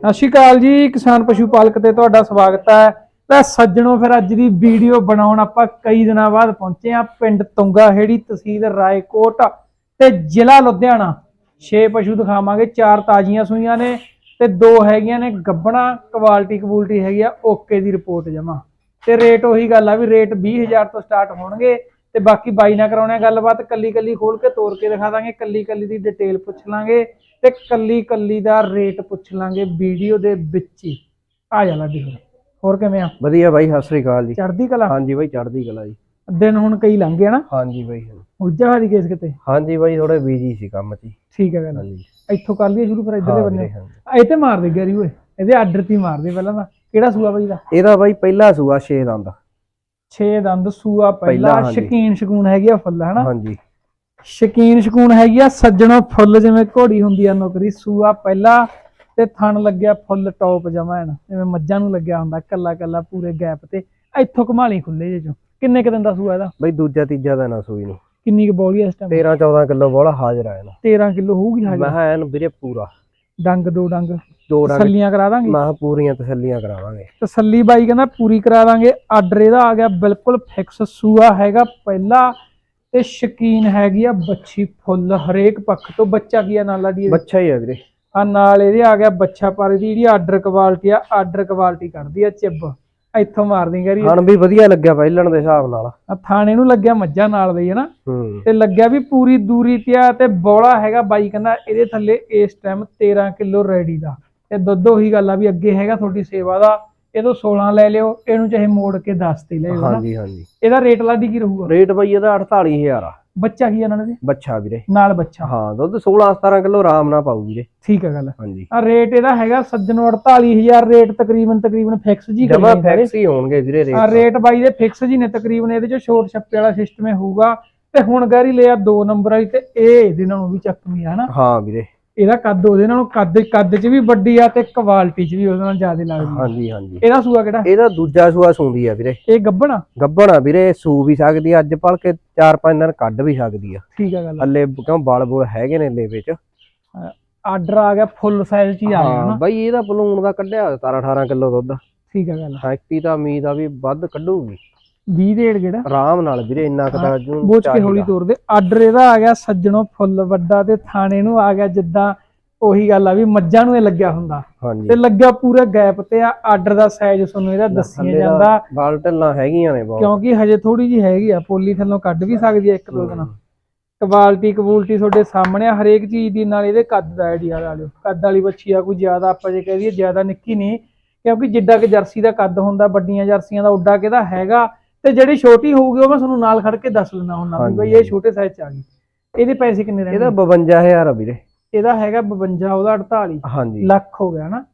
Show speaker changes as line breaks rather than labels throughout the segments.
ਸਤਿ ਸ਼੍ਰੀ ਅਕਾਲ ਜੀ, ਕਿਸਾਨ ਪਸ਼ੂ ਪਾਲਕ ਤੇ ਤੁਹਾਡਾ ਸਵਾਗਤ ਹੈ। ਲੈ ਸੱਜਣੋ, ਫਿਰ ਅੱਜ ਦੀ ਵੀਡੀਓ ਬਣਾਉਣ ਆਪਾਂ ਕਈ ਦਿਨਾਂ ਬਾਅਦ ਪਹੁੰਚੇ ਆ ਪਿੰਡ ਤੁੰਗਾ ਹੇੜੀ ਤਹਿਸੀਲ ਰਾਏਕੋਟ ਤੇ ਜ਼ਿਲ੍ਹਾ ਲੁਧਿਆਣਾ। 6 ਪਸ਼ੂ ਦਿਖਾਵਾਂਗੇ, ਚਾਰ ਤਾਜ਼ੀਆਂ ਸੂਈਆਂ ਨੇ ਤੇ ਦੋ ਹੈਗੀਆਂ ਨੇ ਗੱਬਣਾ, ਕੁਆਲਿਟੀ ਕਬੂਲਟੀ ਹੈਗੀ ਆ, ਓਕੇ ਦੀ ਰਿਪੋਰਟ ਜਮਾ ਤੇ ਰੇਟ ਉਹੀ ਗੱਲ ਆ ਵੀ ਰੇਟ 20000 ਤੋਂ ਸਟਾਰਟ ਹੋਣਗੇ। ਤੇ ਬਾਕੀ ਬਾਈ ਨਾਲ ਕਰਾਉਣੇ ਗੱਲਬਾਤ ਕੱਲੀ ਕੱਲੀ ਖੋਲ ਕੇ ਤੋੜ ਕੇ ਦਿਖਾ ਦਾਂਗੇ ਕੱਲੀ ਕੱਲੀ ਦੀ ਡਿਟੇਲ ਪੁੱਛ ਲਾਂਗੇ ਤੇ ਕੱਲੀ ਕੱਲੀ ਦਾ ਰੇਟ ਪੁੱਛ ਲਾਂਗੇ ਵੀਡੀਓ ਦੇ ਵਿੱਚ ਹੀ। ਆ ਜਾ ਲੱਡੀ ਫਿਰ ਹੋਰ ਕਿਵੇਂ ਆ?
ਵਧੀਆ ਬਾਈ ਸਤਿ ਸ੍ਰੀ ਅਕਾਲ ਜੀ।
ਚੜਦੀ ਕਲਾ?
ਹਾਂਜੀ ਬਾਈ ਚੜ੍ਹਦੀ ਕਲਾ ਜੀ।
ਦਿਨ ਹੁਣ ਕਈ ਲੰਘ ਗਏ ਨਾ?
ਹਾਂਜੀ ਬਾਈ
ਉਲਝਾ ਦੀ ਕੇਸ ਕਿਤੇ?
ਹਾਂਜੀ ਬਾਈ ਥੋੜੇ ਬੀਜੀ ਸੀ ਕੰਮ 'ਚ।
ਠੀਕ ਹੈ ਗੱਲ।
ਹਾਂਜੀ।
ਇੱਥੋਂ ਕਰ ਲਈਏ ਸ਼ੁਰੂ ਫਿਰ ਇੱਧਰ ਦੇ
ਹਾਂ
ਬੰਨੇ। ਇਹ ਤੇ ਮਾਰ ਦੇ ਗੈਰੀ ਓਏ ਇਹਦੇ ਆਰਡਰ ਤੇ ਮਾਰ ਦੇ ਪਹਿਲਾਂ ਤਾਂ। ਕਿਹੜਾ ਸੂਆ ਬਾਈ ਦਾ?
ਇਹਦਾ ਬਾਈ ਪਹਿਲਾ ਸੂਆ 6 ਦੰਦ
6 ਦੰਦ ਸੂਆ ਪਹਿਲਾ
ਪਹਿਲਾ, ਹਾਂਜੀ।
ਸ਼ਕੀਨ ਸ਼ਕੂਨ ਹੈਗੀ ਆ ਫੁੱਲ ਹਨਾ?
ਹਾਂਜੀ।
ਸ਼ਕੀਨ ਸ਼ਕੂਨ ਹੈਗੀ ਆ ਸੱਜਣੋ ਫੁੱਲ ਜਿਵੇਂ ਘੋੜੀ ਹੁੰਦੀ ਆ ਨੌਕਰੀ ਸੂਆ ਪਹਿਲਾ ਤੇ ਥਣ ਲੱਗਿਆ ਫੁੱਲ ਟੌਪ ਜਮਾ ਐਨ ਜਿਵੇਂ ਮੱਝਾਂ ਨੂੰ ਲੱਗਿਆ ਹੁੰਦਾ ਕੱਲਾ ਕੱਲਾ ਪੂਰੇ ਗੈਪ ਤੇ ਇੱਥੋਂ ਘਮਾਲੀ ਖੁੱਲੇ ਜੇ ਚੋਂ। ਕਿੰਨੇ ਕੁ ਦਿਨ ਦਾ ਸੂਆ ਇਹਦਾ?
ਬਾਈ ਦੂਜਾ ਤੀਜਾ ਦਿਨ ਆ ਸੂਈ ਨੂੰ।
ਕਿੰਨੀ ਕੁ ਬੋਲੀ ਇਸ ਟਾਈਮ
13 14 ਕਿਲੋ ਬੋਲਾ ਹਾਜ਼ਰ ਆ ਇਹਨਾਂ
13 ਕਿਲੋ ਹੋਊਗੀ
ਮੈਂ
ਹਾਜ਼ਰ
ਕਿਹਾ ਐਨ ਵੀਰੇ ਪੂਰਾ।
ਡੰਗ ਦੋ ਡੰਗ।
ਦੋ ਡੰਗ।
ਤਸੱਲੀਆਂ ਕਰਾ ਦਾਂਗੇ?
ਮੈਂ ਕਿਹਾ ਪੂਰੀਆਂ ਤਸੱਲੀਆਂ ਕਰਾਵਾਂਗੇ।
ਤਸੱਲੀ ਬਾਈ ਕਹਿੰਦਾ ਪੂਰੀ ਕਰਾ ਦਾਂਗੇ। ਆਰਡਰ ਇਹਦਾ ਆ ਗਿਆ ਬਿਲਕੁਲ ਫਿਕਸ ਸੂਆ ਹੈਗਾ ਪਹਿਲਾ ਤੇ ਸ਼ਕੀਨ ਹੈਗੀ ਆ ਬੱਚੀ ਫੁੱਲ ਹਰੇਕ ਪੱਖ ਤੋਂ। ਬੱਚਾ ਕੀ ਆ ਨਾਲ ਲਾਡੀ ਇਹਦੇ?
ਬੱਚਾ ਹੀ ਆ ਵੀਰੇ।
ਆ ਨਾਲ ਇਹਦੇ ਆ ਗਿਆ ਬੱਚਾ ਪਰ ਦੀ ਜਿਹੜੀ ਆਰਡਰ ਕੁਆਲਿਟੀ ਆ ਆਰਡਰ ਕੁਆਲਿਟੀ ਕੱਢਦੀ ਆ ਚਿੱਬ। ਇੱਥੋਂ ਮਾਰਦੀ ਗਰੀ
ਹਣ ਵੀ ਵਧੀਆ ਲੱਗਿਆ ਪਹਿਲਣ ਦੇ ਹਿਸਾਬ ਨਾਲ।
ਆ ਥਾਣੇ ਨੂੰ ਲੱਗਿਆ ਮੱਝਾਂ ਨਾਲ ਦੇ ਹਨਾ
ਹੂੰ
ਤੇ ਲੱਗਿਆ ਵੀ ਪੂਰੀ ਦੂਰੀ ਤੇ ਆ ਤੇ ਬੋਲਾ ਹੈਗਾ ਬਾਈ ਕਹਿੰਦਾ ਇਹਦੇ ਥੱਲੇ ਇਸ ਟਾਈਮ 13 ਕਿਲੋ ਰੈਡੀ ਦਾ। ਤੇ ਦੁੱਧ ਉਹੀ ਗੱਲ ਆ ਵੀ ਅੱਗੇ ਹੈਗਾ ਤੁਹਾਡੀ ਸੇਵਾ ਦਾ। ਇਹ ਤੋਂ 16 ਲੈ ਲਿਓ ਇਹਨੂੰ ਚਾਹੇ ਮੋੜ ਕੇ 10 ਤੇ ਲੈ ਲਿਓ
ਹਾਂਜੀ ਹਾਂਜੀ।
ਇਹਦਾ ਰੇਟ ਲਾਡੀ ਕੀ ਰਹੂਗਾ?
ਰੇਟ ਬਾਈ ਇਹਦਾ 48000 ਆ।
ਬੱਚਾ ਕੀ ਆ ਇਹਨਾਂ ਦੇ?
ਬੱਚਾ ਵੀਰੇ।
ਨਾਲ ਬੱਚਾ।
ਹਾਂ ਦੁੱਧ 16 17 ਕਿਲੋ ਆਰਾਮ ਨਾਲ ਪਾਊ ਵੀਰੇ।
ਠੀਕ ਹੈ ਗੱਲ।
ਹਾਂਜੀ।
ਆ ਰੇਟ ਇਹਦਾ ਹੈਗਾ ਸੱਜਣੋ 48000 ਰੇਟ ਤਕਰੀਬਨ ਤਕਰੀਬਨ ਫਿਕਸ ਜੀ
ਜਮਾ ਫੈਕਸ ਹੀ ਹੋਣਗੇ ਵੀਰੇ
ਆ
ਰੇਟ
ਰੇਟ ਬਾਈ ਦੇ ਫਿਕਸ ਜੀ ਨੇ ਤਕਰੀਬਨ ਇਹਦੇ ਚ ਛੋਟ ਛੱਪੇ ਵਾਲਾ ਸਿਸਟਮ ਹੋਊਗਾ। ਤੇ ਹੁਣ ਗਾਰੀ ਲਿਆ 2 ਨੰਬਰ ਵਾਲੀ ਤੇ ਇਹ ਇਹਦੇ ਨਾਲੋਂ ਵੀ ਚੱਕਵੀਂ ਆ ਹਨਾ?
ਹਾਂ ਵੀਰੇ।
ਇਹਦਾ ਕੱਦ ਉਹਦੇ ਨਾਲੋਂ ਕੱਦ ਕੱਦ ਚ ਵੀ ਵੱਡੀ ਆ ਤੇ ਕੁਆਲਿਟੀ ਚ ਵੀ ਉਹਦੇ ਨਾਲ ਜ਼ਿਆਦਾ ਲੱਗਦੀ ਆ।
ਹਾਂਜੀ ਹਾਂਜੀ।
ਇਹਦਾ ਸੂਆ ਕਿਹੜਾ?
ਇਹਦਾ ਦੂਜਾ ਸੂਆ ਸੂੰਦੀ ਆ ਵੀਰੇ।
ਇਹ ਗੱਬਣਾ
ਗੱਬਣ ਆ ਵੀਰੇ ਸੂ ਵੀ ਸਕਦੀ ਆ ਅੱਜ ਭਲ ਕੇ 4-5 ਦਿਨ ਕੱਢ ਵੀ ਸਕਦੀ ਆ।
ਠੀਕ ਆ ਗੱਲ
ਹੱਲੇ ਕਿਉਂ ਬਲ ਬੁਲ ਹੈਗੇ ਨੇ ਲੇਵੇ ਚ
ਆਰਡਰ ਆ ਗਿਆ ਫੁੱਲ ਸਾਈਜ਼ ਚ ਹੀ ਆ ਗਿਆ
ਹਾਂ
ਨਾ
ਬਾਈ ਇਹਦਾ ਬਲੂਨ ਦਾ ਕੱਢਿਆ 17-18 ਕਿਲੋ ਦੁੱਧ।
ਠੀਕ ਆ ਗੱਲ
ਫੈਕਟਰੀ ਤਾਂ ਉਮੀਦ ਆ ਵੀ ਵੱਧ ਕੱਢੂਗੀ।
20 ਡੇਢ ਕਿਹੜਾ?
ਆਰਾਮ ਨਾਲ ਵੀਰੇ ਇੰਨਾ ਕੁ ਤਾਂ ਜੂਨ
ਬੋਚ ਕੇ ਹੌਲੀ ਤੋਰਦੇ ਆਰਡਰ ਇਹਦਾ ਆ ਗਿਆ ਸੱਜਣੋਂ ਫੁੱਲ ਵੱਡਾ ਤੇ ਥਾਣੇ ਨੂੰ ਆ ਗਿਆ ਜਿੱਦਾਂ ਉਹੀ ਗੱਲ ਆ ਵੀ ਮੱਝਾਂ ਨੂੰ ਇਹ ਲੱਗਿਆ ਹੁੰਦਾ। ਤੇ ਲੱਗਿਆ ਪੂਰੇ ਗੈਪ ਤੇ ਆ ਆਰਡਰ ਦਾ ਸਾਈਜ਼ ਤੁਹਾਨੂੰ ਇਹਦਾ ਦੱਸਿਆ ਜਾਂਦਾ।
ਬਾਲ ਢੱਲਾਂ ਹੈਗੀਆਂ ਨੇ ਬਹੁਤ।
ਕਿਉਂਕਿ ਹਜੇ ਥੋੜੀ ਜੀ ਹੈਗੀ ਆ ਪੋਲੀ ਥੱਲੋਂ ਕੱਢ ਵੀ ਸਕਦੀ ਆ ਇੱਕ ਦੋ ਦਿਨ। ਕੁਆਲਿਟੀ ਕਬੂਲਟੀ ਤੁਹਾਡੇ ਸਾਹਮਣੇ ਆ ਹਰੇਕ ਚੀਜ਼ ਦੀ ਨਾਲ ਇਹਦੇ ਕੱਦ ਦਾ ਆਈਡੀਆ ਲਾ ਲਿਓ। ਕੱਦ ਵਾਲੀ ਬੱਚੀ ਆ ਕੋਈ ਜ਼ਿਆਦਾ ਆਪਾਂ ਜੇ ਕਹਿ ਦਈਏ ਜ਼ਿਆਦਾ ਨਿੱਕੀ ਨਹੀਂ ਕਿਉਂਕਿ ਜਿੱਡਾ ਕਿ ਜਰਸੀ ਦਾ ਕੱਦ ਹੁੰਦਾ ਵੱਡੀਆਂ ਜਰਸੀਆਂ ਦਾ ਉੱਡਾ ਕਿਹਦਾ ਹੈਗਾ ਤੇ ਜਿਹੜੀ ਛੋਟੀ ਹੋਊਗੀ ਉਹ ਮੈਂ ਤੁਹਾਨੂੰ ਨਾਲ ਖੜ ਕੇ ਦੱਸ ਲੈਣਾ ਹੁੰਦਾ ਵੀ ਬਈ ਇਹ ਛੋਟੇ ਸਾਈਜ਼ ਚ ਆ ਗਈ। ਇਹਦੇ ਪੈਸੇ ਕਿੰਨੇ ਰਹਿਣਗੇ?
ਇਹਦਾ 52000 ਆ ਵੀਰੇ।
ਇਹਦਾ ਹੈਗਾ 52 ਉਹਦਾ 48
ਹਾਂਜੀ।
ਲੱਖ ਹੋ ਗਿਆ ਨਾ?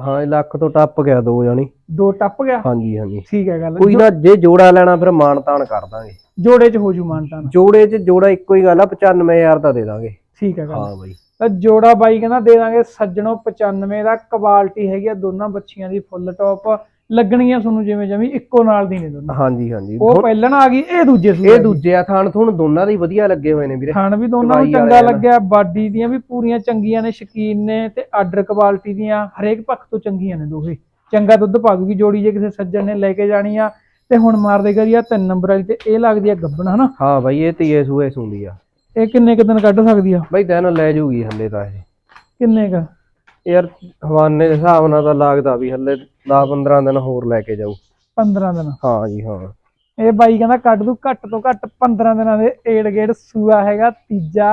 ਹਾਂ ਇਹ ਲੱਖ ਤੋਂ ਟੱਪ ਗਿਆ ਦੋ ਜਾਣੀ।
ਦੋ ਟੱਪ ਗਿਆ?
ਹਾਂਜੀ ਹਾਂਜੀ।
ਠੀਕ ਹੈ ਗੱਲ।
ਕੋਈ ਨਾ ਜੇ ਜੋੜਾ ਲੈਣਾ ਫਿਰ ਮਾਨ ਤਾਨ ਕਰ ਦਾਂਗੇ।
ਜੋੜੇ ਚ ਹੋ ਜੂ ਮਾਨਤਾ
ਜੋੜੇ 'ਚ ਜੋੜਾ ਇੱਕੋ ਹੀ ਗੱਲ ਆ 95000 ਦਾ ਦੇ ਦਾਂਗੇ।
ਠੀਕ ਹੈ ਗੱਲ।
ਹਾਂ ਬਾਈ।
ਤਾਂ ਜੋੜਾ ਬਾਈ ਕਹਿੰਦਾ ਦੇ ਦਾਂਗੇ ਸੱਜਣੋ 95 ਦਾ ਕੁਆਲਿਟੀ ਹੈਗੀ ਆ ਦੋਨਾਂ ਬੱਚੀਆਂ ਦੀ ਫੁੱਲ ਟੌਪ ਲੱਗਣਗੀਆਂ ਤੁਹਾਨੂੰ ਜਿਵੇਂ ਜਮੀ ਇੱਕੋ ਨਾਲ ਦੀ ਨੇ ਦੋਨਾਂ
ਹਾਂਜੀ ਹਾਂਜੀ।
ਉਹ ਪਹਿਲਣ ਆ ਗਈ ਇਹ ਦੂਜੇ ਸੂਏ
ਇਹ ਦੂਜੇ ਆ ਥਾਣ ਥੁਣ ਦੋਨਾਂ ਦੇ ਹੀ ਵਧੀਆ ਲੱਗੇ ਹੋਏ ਨੇ ਵੀਰੇ।
ਖਾਣ ਵੀ ਦੋਨਾਂ ਨੂੰ ਚੰਗਾ। ਲੱਗਿਆ ਬਾਡੀ ਦੀਆਂ ਵੀ ਪੂਰੀਆਂ ਚੰਗੀਆਂ ਨੇ ਸ਼ਕੀਨ ਨੇ ਤੇ ਆਰਡਰ ਕੁਆਲਿਟੀ ਦੀਆਂ ਹਰੇਕ ਪੱਖ ਤੋਂ ਚੰਗੀਆਂ ਨੇ ਦੋਹੇ। ਚੰਗਾ ਦੁੱਧ ਪਾ ਦੂਗੀ ਜੋੜੀ ਜੇ ਕਿਸੇ ਸੱਜਣ ਨੇ ਲੈ ਕੇ ਜਾਣੀ ਆ ਤੇ ਹੁਣ ਮਾਰਦੇ ਕਰੀ ਆ ਤਿੰਨ ਨੰਬਰ ਵਾਲੀ ਤੇ ਇਹ ਲੱਗਦੀ ਆ ਗੱਬਣ ਹਨਾ?
ਹਾਂ ਬਾਈ ਇਹ ਤੀਏ ਸੂਏ ਸੁੰਦੀ ਆ।
ਇਹ ਕਿੰਨੇ ਕੁ ਦਿਨ ਕੱਢ ਸਕਦੀ ਆ?
ਬਾਈ ਦਿਨ ਲੈ ਜੂਗੀ ਹੱਲੇ ਤਾਂ ਇਹ।
ਕਿੰਨੇ ਕ?
ਯਾਰ ਹਵਾਨੇ ਦੇ ਹਿਸਾਬ ਨਾਲ ਤਾਂ ਲੱਗਦਾ ਵੀ ਹੱਲੇ 10 15 ਦਿਨ ਹੋਰ ਲੈ ਕੇ ਜਾਊ।
15 ਦਿਨ।
ਹਾਂ ਜੀ ਹਾਂ।
ਇਹ ਬਾਈ ਕਹਿੰਦਾ ਕੱਢ ਦੂ ਘੱਟ ਤੋਂ ਘੱਟ 15 ਦਿਨਾਂ ਦੇ ਏੜ ਗੇੜ ਸੂਆ ਹੈਗਾ ਤੀਜਾ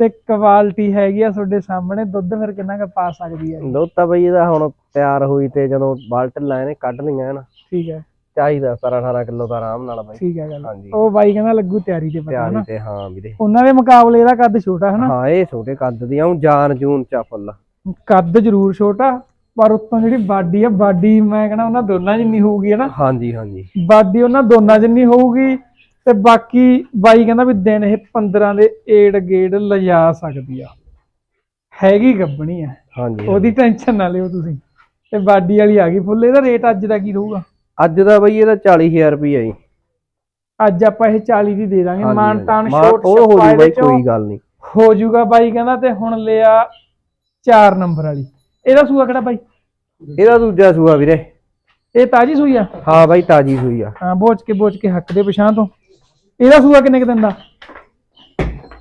ਤੇ ਕੁਆਲਿਟੀ ਹੈਗੀ ਆ ਤੁਹਾਡੇ ਸਾਹਮਣੇ ਦੁੱਧ ਫਿਰ ਕਿੰਨਾ ਕੁ ਪਾ ਸਕਦੀ ਹੈ
ਦੁੱਧ ਤਾਂ ਬਈ ਇਹਦਾ ਹੁਣ ਤਿਆਰ ਹੋਈ ਤੇ ਜਦੋਂ ਬਾਲਟਨ ਲਾਏ ਨੇ ਕੱਢ ਲਈਆਂ ਨਾ।
ਠੀਕ ਹੈ।
ਚਾਹੀਦਾ 17 18 ਕਿਲੋ ਤਾਂ ਆਰਾਮ ਨਾਲ ਬਾਈ।
ਠੀਕ ਹੈ ਗੱਲ।
ਹਾਂਜੀ।
ਉਹ ਬਾਈ ਕਹਿੰਦਾ ਲੱਗੂ ਤਿਆਰੀ ਤੇ ਪਤਾ
ਤਿਆਰੀ
ਨਾ
ਤੇ ਹਾਂ ਵੀਰੇ।
ਉਹਨਾਂ ਦੇ ਮੁਕਾਬਲੇ ਇਹਦਾ ਕੱਦ ਛੋਟਾ ਹੈ ਨਾ
ਹਾਂ ਇਹ ਛੋਟੇ ਕੱਦ ਦੀਆਂ ਉਹ ਜਾਨ ਜੂਨ ਚਾ ਫੁੱਲ।
ਕੱਦ ਜ਼ਰੂਰ ਛੋਟਾ ਪਰ ਉੱਤੋਂ ਜਿਹੜੀ ਬਾਡੀ ਆ ਬਾਡੀ ਮੈਂ ਕਹਿੰਦਾ ਉਹਨਾਂ ਦੋਨਾਂ ਜਿੰਨੀ ਹੋਊਗੀ ਹੈ ਨਾ
ਹਾਂਜੀ ਹਾਂਜੀ।
ਬਾਡੀ ਉਹਨਾਂ ਦੋਨਾਂ ਜਿੰਨੀ ਹੋਊਗੀ ਤੇ ਬਾਕੀ ਬਾਈ ਕਹਿੰਦਾ ਵੀ ਦਿਨ ਇਹ 15 ਦੇ ਏੜ ਗੇੜ ਲਿਜਾ ਸਕਦੀ ਆ। ਹੈਗੀ ਗੱਬਣੀ ਆ।
ਹਾਂਜੀ।
ਉਹਦੀ ਟੈਨਸ਼ਨ ਨਾ ਲਿਓ ਤੁਸੀਂ। ਤੇ ਬਾਡੀ ਵਾਲੀ ਆ ਗਈ ਫੁੱਲ ਇਹਦਾ ਰੇਟ ਅੱਜ ਦਾ ਕੀ ਰਹੂਗਾ?
ਅੱਜ ਦਾ ਬਈ ਇਹਦਾ 40000 ਰੁਪਈਆ ਜੀ।
ਅੱਜ ਆਪਾਂ ਇਹ 40 ਦੀ ਦੇ ਦਾਂਗੇ।
ਹਾਂਜੀ,
ਮਾਨ
ਹਾਂਜੀ।
ਤਾਨ
ਮਾਨ- ਉਹ ਹੋ ਜੂ ਬਈ ਕੋਈ ਗੱਲ ਨਹੀਂ।
ਹੋ ਜੂਗਾ ਬਾਈ ਕਹਿੰਦਾ ਤੇ ਹੁਣ ਲਿਆ 4 ਨੰਬਰ ਵਾਲੀ। ਇਹਦਾ ਸੂਆ ਕਿਹੜਾ ਬਾਈ?
ਇਹਦਾ ਦੂਜਾ ਸੂਆ ਵੀਰੇ।
ਇਹ ਤਾਜੀ ਸੂਈ ਆ?
ਹਾਂ ਬਾਈ ਤਾਜੀ ਸੂਈ ਆ।
ਹਾਂ ਬੋਚ ਕੇ ਬੋਚ ਕੇ ਹੱਕ ਦੇ ਪਛਾਂ ਤੋਂ। ਇਹਦਾ ਸੂਆ ਕਿੰਨੇ ਕੁ ਦਿਨ ਦਾ?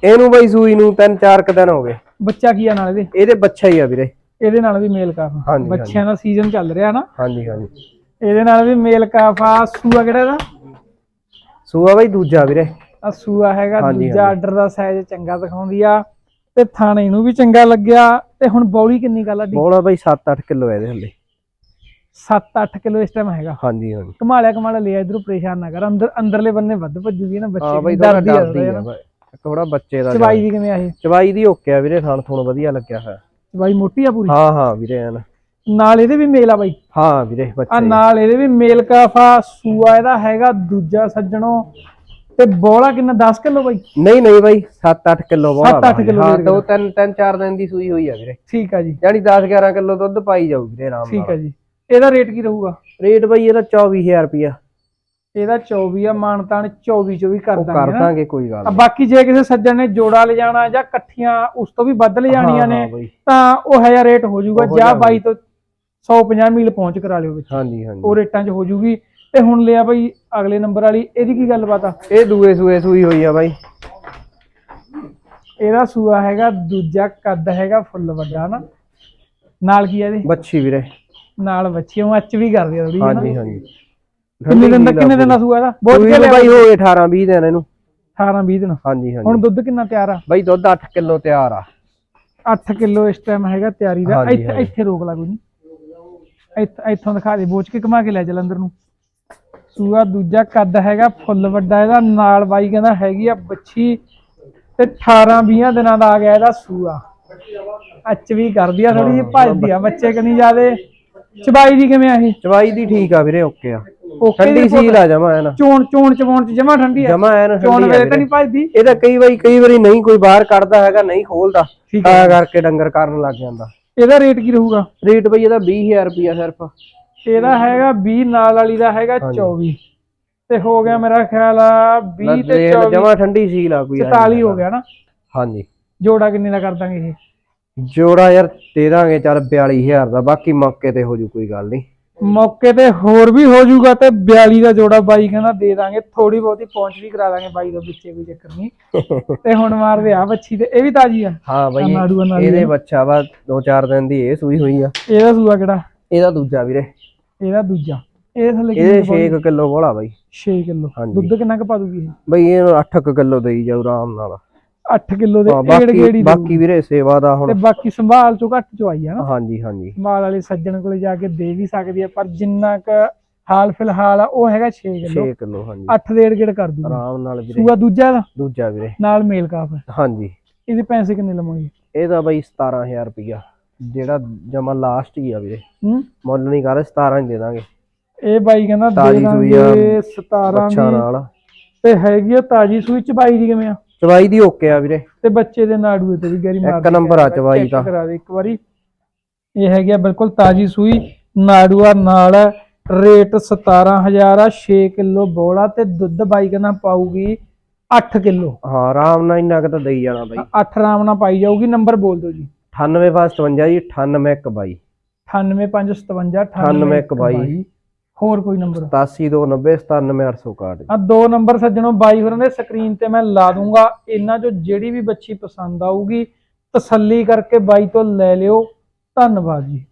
ਇਹਨੂੰ ਬਾਈ ਸੂਈ ਨੂੰ ਤਿੰਨ ਚਾਰ ਕੁ ਦਿਨ ਹੋ ਗਏ।
ਬੱਚਾ ਕੀ ਆ ਨਾਲ ਇਹਦੇ?
ਇਹਦੇ ਬੱਚਾ ਹੀ ਆ ਵੀਰੇ।
ਇਹਦੇ ਨਾਲ ਵੀ ਮੇਲ
ਹਾਂਜੀ,
ਬੱਚਿਆਂ ਦਾ ਸੀਜ਼ਨ ਚੱਲ ਰਿਹਾ ਨਾ।
ਹਾਂਜੀ ਹਾਂਜੀ।
ਇਹਦੇ ਨਾਲ ਵੀ ਮੇਲ ਕਾਫ ਸੂਆ ਕਿਹੜਾ ਇਹਦਾ?
ਸੂਆ ਬਾਈ ਦੂਜਾ ਵੀਰੇ।
ਆ ਸੂਆ ਹੈਗਾ
ਹਾਂਜੀ,
ਦੂਜਾ
ਹਾਂਜੀ।
ਆਰਡਰ ਦਾ ਸਾਈਜ਼ ਚੰਗਾ ਦਿਖਾਉਂਦੀ ਆ। ਤੇ ਥਾਣੇ ਨੂੰ ਵੀ ਚੰਗਾ ਲੱਗਿਆ। ਤੇ ਹੁਣ ਬੌਲੀ ਕਿੰਨੀ ਗੱਲ ਆ
ਬੋਲਾ ਬਾਈ 7-8 ਕਿਲੋ ਇਹਦੇ ਹੱਲੇ
7-8 ਕਿਲੋ ਇਸ ਟਾਈਮ ਹੈਗਾ।
ਹਾਂਜੀ ਹਾਂਜੀ।
ਕਮਾਲਿਆ ਕਮਾਲਿਆ ਲਿਆ ਇਧਰੋਂ ਪਰੇਸ਼ਾਨ ਨਾ ਕਰ। ਅੰਦਰ ਅੰਦਰਲੇ ਬੰਨੇ ਵੱਧ ਭੱਜੂਗੀ ਨਾ
ਹਾਂ
ਬੱਚੇ
ਬਾਈ
ਦੀ।
ਥੋੜਾ
ਡਰਦੀ ਆ
ਡਰਦੀ ਆ
ਥੋੜ੍ਹਾ
ਬਾਈ। ਥੋੜਾ ਬੱਚੇ ਦਾ
ਚਬਾਈ ਦੀ ਕਿਵੇਂ ਆ ਇਹ?
ਚਵਾਈ ਦੀ ਓਕੇ ਆ ਵੀਰੇ ਥਣ ਥੁਣ ਵਧੀਆ ਲੱਗਿਆ ਹੋਇਆ।
ਚਬਾਈ ਮੋਟੀ ਆ ਪੂਰੀ?
ਹਾਂ ਹਾਂ ਵੀਰੇ ਐਨ।
ਨਾਲ ਇਹਦੇ ਵੀ ਮੇਲ ਆ ਬਾਈ।
ਹਾਂ ਵੀਰੇ ਬੱਚਾ ਹੀ ਆ।
ਨਾਲ ਇਹਦੇ ਵੀ ਮੇਲ ਕਾਫਾ ਸੂਆ ਇਹਦਾ ਹੈਗਾ ਦੂਜਾ ਸੱਜਣੋ। ਤੇ ਬੋਲਾ ਕਿੰਨਾ 10 ਕਿਲੋ ਬਾਈ?
ਨਹੀਂ ਨਹੀਂ ਬਾਈ 7-8 ਕਿਲੋ ਬੋਲਾ
ਸੱਤ ਅੱਠ ਕਿੱਲੋ
ਹਾਂ
ਵੀਰੇ।
ਦੋ ਤਿੰਨ ਤਿੰਨ ਚਾਰ ਦਿਨ ਦੀ ਸੂਈ ਹੋਈ ਆ ਵੀਰੇ।
ਠੀਕ ਆ ਜੀ।
ਯਾਨੀ 10-11 ਕਿਲੋ ਦੁੱਧ ਪਾਈ ਜਾਊ ਵੀਰੇ ਆਰਾਮ
ਠੀਕ
ਨਾਲ।
ਆ ਜੀ। ਇਹਦਾ ਰੇਟ ਕੀ ਰਹੂਗਾ?
ਰੇਟ ਬਾਈ ਇਹਦਾ 24000 ਰੁਪਿਆ
ਇਹਦਾ 24 ਆ ਮਾਨਤਾਨ 24 24 ਕਰ
ਉਹ ਕਰ
ਦਾਂਗੇ
ਦਾਂਗੇ ਕੋਈ ਗੱਲ
ਆ
ਨੀ।
ਬਾਕੀ ਜੇ ਕਿਸੇ ਸੱਜਣ ਨੇ ਜੋੜਾ ਲੈ ਜਾਣਾ ਜਾਂ ਇਕੱਠੀਆਂ ਉਸ ਤੋਂ ਵੀ ਵੱਧ ਲੈ ਜਾਣੀਆਂ
ਹਾਂ,
ਨੇ
ਹਾਂ।
ਤਾਂ ਉਹ ਹਜ਼ਾਰ ਰੇਟ ਹੋ ਜਾਊਗਾ ਜਾਂ ਬਾਈ ਤੋਂ 150 ਮੀਲ ਪਹੁੰਚ ਕਰਾ ਲਿਓ ਵਿੱਚ।
ਹਾਂਜੀ ਹਾਂਜੀ।
ਉਹ ਰੇਟਾਂ 'ਚ ਹੋ ਜੂਗੀ। ਤੇ ਹੁਣ ਲਿਆ ਬਾਈ ਅਗਲੇ ਨੰਬਰ ਵਾਲੀ ਇਹਦੀ ਕੀ ਗੱਲਬਾਤ ਆ?
ਇਹ ਦੂਏ ਸੂਏ ਸੂਈ ਹੋਈ ਆ ਬਾਈ।
ਇਹਦਾ ਸੂਆ ਹੈਗਾ ਦੂਜਾ ਕੱਦ ਹੈਗਾ ਫੁੱਲ ਵੱਡਾ ਨਾ ਨਾਲ ਕੀ ਆ ਇਹਦੇ?
ਬੱਚੀ ਵੀਰੇ।
ਨਾਲ ਬੱਚੀ ਉਹ ਅੱਚ ਵੀ ਕਰਦੀ ਆ ਥੋੜੀ
ਹਾਂਜੀ ਹਾਂਜੀ।
ਕਿੰਨੇ ਦਿਨ ਦਾ ਕਿੰਨੇ ਦਿਨ ਦਾ ਸੂਆ ਇਹਦਾ ਬਹੁਤ
ਸੂਈ
ਕੇ
ਨੂੰ
ਲਿਆ
ਬਾਈ ਹੋ ਗਏ 18 20 ਦਿਨ ਇਹਨੂੰ।
18 20 ਦਿਨ।
ਹਾਂਜੀ
ਹੁਣ
ਹਾਂਜੀ
ਦੁੱਧ ਕਿੰਨਾ ਤਿਆਰ ਆ?
ਬਾਈ ਦੁੱਧ 8 ਕਿਲੋ ਤਿਆਰ ਆ।
8 ਕਿਲੋ ਇਸ ਟਾਈਮ ਹੈਗਾ ਤਿਆਰੀ ਦਾ। ਇੱਥੇ। ਇੱਥੇ ਰੋਕ ਲਾ ਕੋਈ ਨਹੀਂ ਇੱਥੇ ਇੱਥੋਂ ਦਿਖਾ ਦੇ ਬੋਚ ਕੇ ਕਮਾ ਕੇ ਲੈ ਚੱਲ ਅੰਦਰ ਨੂੰ। ਸੂਆ ਦੂਜਾ ਕੱਦ ਹੈਗਾ ਫੁੱਲ ਵੱਡਾ ਇਹਦਾ ਨਾਲ ਬਾਈ ਕਹਿੰਦਾ ਹੈਗੀ ਆ ਬੱਚੀ ਤੇ 18 20 ਦਿਨਾਂ ਦਾ ਆ ਗਿਆ ਇਹਦਾ ਸੂਆ। ਅੱਚ ਵੀ ਕਰਦੀ ਆ ਥੋੜੀ ਜਿਹੀ ਭੱਜਦੀ ਆ ਬੱਚੇ ਕਨੀ ਜਾਦੇ ਚਬਾਈ ਦੀ ਕਿਵੇਂ ਆ ਇਹ?
ਚਵਾਈ ਦੀ ਠੀਕ ਆ ਵੀਰੇ ਓਕੇ ਆ।
ਓਕੇ
ਠੰਡੀ ਸੀਲ ਆ ਜਮਾ ਐਨ।
ਚੋਣ ਚੋਣ ਚਵਾਉਣ ਚ ਜਮਾ ਠੰਡੀ ਆ।
ਜਮਾ ਐਨ
ਚੋਣ
ਠੰਡੀ ਆ
ਵੇਲੇ ਤਾਂ
ਵੀਰੇ।
ਨਹੀਂ ਭੱਜਦੀ।
ਇਹਦਾ ਕਈ ਵਾਰੀ ਕਈ ਵਾਰੀ ਨਹੀਂ ਕੋਈ ਬਾਹਰ ਕੱਢਦਾ ਹੈਗਾ ਨਹੀਂ ਖੋਲਦਾ।
ਠੀਕ
ਤਾਂ ਕਰਕੇ ਡੰਗਰ ਕਰਨ ਲੱਗ ਜਾਂਦਾ।
ਇਹਦਾ ਰੇਟ ਕੀ ਰਹੂਗਾ?
ਰੇਟ ਬਈ ਇਹਦਾ 20000 ਰੁਪਿਆ ਸਿਰਫ।
ਇਹਦਾ ਹੈਗਾ 20 ਨਾਲ ਵਾਲੀ ਦਾ ਹੈਗਾ 24 ਤੇ ਹੋ ਗਿਆ ਮੇਰਾ ਖਿਆਲ ਆ 20 ਤੇ 24
ਜਮਾ ਠੰਡੀ ਸੀਲ ਆ ਕੋਈ ਐਂ
44
ਨੀ
ਹੋ ਗਿਆ ਨਾ?
ਹਾਂਜੀ।
ਜੋੜਾ ਕਿੰਨੇ ਦਾ ਕਰ ਦਾਂਗੇ ਇਹ?
ਜੋੜਾ ਯਾਰ ਦੇ ਦਾਂਗੇ ਚੱਲ 42000 ਦਾ ਬਾਕੀ ਮੌਕੇ ਤੇ ਹੋ ਜੂ ਕੋਈ ਗੱਲ ਨਹੀਂ।
ਮੌਕੇ ਤੇ ਹੋਰ ਵੀ ਹੋ ਜਾਊਗਾ ਤੇ 42 ਦਾ ਜੋੜਾ ਬਾਈ ਕਹਿੰਦਾ ਦੇ ਦਾਂਗੇ ਥੋੜੀ ਬਹੁਤੀ ਪਹੁੰਚ ਵੀ ਕਰਾ ਦਾਂਗੇ ਬਾਈ ਦਾ ਵਿੱਚੇ ਕੋਈ ਚੱਕਰ ਨਹੀਂ। ਤੇ ਹੁਣ ਮਾਰਦੇ ਆ ਬੱਚੀ ਤੇ ਇਹ ਵੀ ਤਾਜੀ ਆ।
ਹਾਂ ਬਈ ਇਹਦੇ ਬੱਚਾ ਵਾ 2-4 ਦਿਨ ਦੀ ਇਹ ਸੂਈ ਹੋਈ ਆ।
ਇਹਦਾ ਸੂਆ ਕਿਹੜਾ?
ਇਹਦਾ ਦੂਜਾ ਵੀਰੇ।
ਇਹਦਾ ਦੂਜਾ। ਇਹ ਥੱਲੇ
6 ਕਿਲੋ ਬੋਲਾ ਬਾਈ।
6 ਕਿਲੋ। ਦੁੱਧ ਕਿੰਨਾ ਕੁ ਪਾ ਦੂਗੀ ਇਹ?
ਬਈ ਇਹਨੂੰ 8 ਕਿਲੋ ਦੇਈ ਜਾਊ ਆਰਾਮ ਨਾਲ।
8 ਕਿਲੋ ਦੇ ਏੜ ਗੇੜੀ
ਬਾਕੀ ਵੀਰੇ ਸੇਵਾ ਦਾ
ਤੇ
ਹੁਣ
ਬਾਕੀ ਸੰਭਾਲ ਚੋਂ ਘੱਟ ਚੋਂ ਆਈ ਆ ਨਾ।
ਹਾਂਜੀ ਹਾਂਜੀ।
ਸੰਭਾਲ ਵਾਲੇ ਸੱਜਣ ਕੋਲੇ ਜਾ ਕੇ ਦੇ ਵੀ ਸਕਦੀ ਆ ਪਰ ਜਿੰਨਾ ਕ ਹਾਲ ਫਿਲਹਾਲ ਆ ਉਹ ਹੈਗਾ 6 ਕਿਲੋ।
6 ਕਿਲੋ ਹਾਂਜੀ।
8 ਡੇਢ ਗੇੜ ਕਰ ਦੂਗਾ।
ਆਰਾਮ ਨਾਲ ਵੀਰੇ।
ਸੂਆ ਦੂਜਾ ਇਹਦਾ
ਦੂਜਾ ਵੀਰੇ।
ਨਾਲ ਮੇਲ ਕਾਫ।
ਹਾਂਜੀ।
ਇਹਦੇ ਪੈਸੇ ਕਿੰਨੇ ਲਵਾਂਗੇ?
ਇਹਦਾ ਬਈ 17000 ਰੁਪਿਆ ਜਿਹੜਾ ਜਮਾ ਲਾਸਟ ਹੀ ਆ ਵੀਰੇ।
ਹੂੰ?
ਮੁੱਲ ਨਹੀਂ ਕਰ 17 ਹੀ ਦੇ ਦਾਂਗੇ।
ਇਹ ਬਾਈ ਕਹਿੰਦਾ ਦੇ ਦਾਂਗੇ 17
ਬੱਚਾ
ਦੀ।
ਨਾਲ।
ਤੇ ਹੈਗੀ ਆ ਤਾਜੀ ਸੂਈ ਚ ਬਾਈ ਦੀ ਕਿਵੇਂ ਆ?
ਚਵਾਈ ਦੀ ਓਕੇ ਆ ਵੀਰੇ।
ਤੇ ਬੱਚੇ ਦੇ ਨਾੜੂਏ ਤੇ ਵੀ ਗੈਰੀ ਮਾਰ
ਇੱਕ ਨੰਬਰ ਆ ਚਵਾਈ ਦਾ।
ਕਰਾ ਦੇ ਇੱਕ ਵਾਰੀ। ਇਹ ਹੈਗੀ ਆ ਬਿਲਕੁਲ ਤਾਜੀ ਸੂਈ ਨਾੜੂਆ ਨਾਲ ਹੈ। ਰੇਟ 17000 ਆ 6 ਕਿਲੋ ਬੋਲਾ ਤੇ ਦੁੱਧ ਬਾਈ ਕਹਿੰਦਾ ਪਾਊਗੀ 8 ਕਿਲੋ।
ਹਾਂ ਆਰਾਮ ਨਾਲ ਇੰਨਾ ਕੁ ਤਾਂ ਦੇਈ ਜਾਣਾ ਬਾਈ।
8 ਰਾਮ ਨਾਲ ਪਾਈ ਜਾਊਗੀ ਨੰਬਰ ਬੋਲ ਦਿਓ ਜੀ।
9855 ਜੀ 9812
98557
9822
ਹੋਰ ਕੋਈ ਨੰਬਰ
8290 97861
ਆ ਦੋ ਨੰਬਰ ਸੱਜਣੋ ਬਾਈ ਹੋਰਾਂ ਦੇ ਸਕਰੀਨ ਤੇ ਮੈਂ ਲਾ ਦੂੰਗਾ। ਇਹਨਾਂ ਚੋਂ ਜਿਹੜੀ ਵੀ ਬੱਚੀ ਪਸੰਦ ਆਊਗੀ ਤਸੱਲੀ ਕਰਕੇ ਬਾਈ ਤੋਂ ਲੈ ਲਿਓ। ਧੰਨਵਾਦ ਜੀ।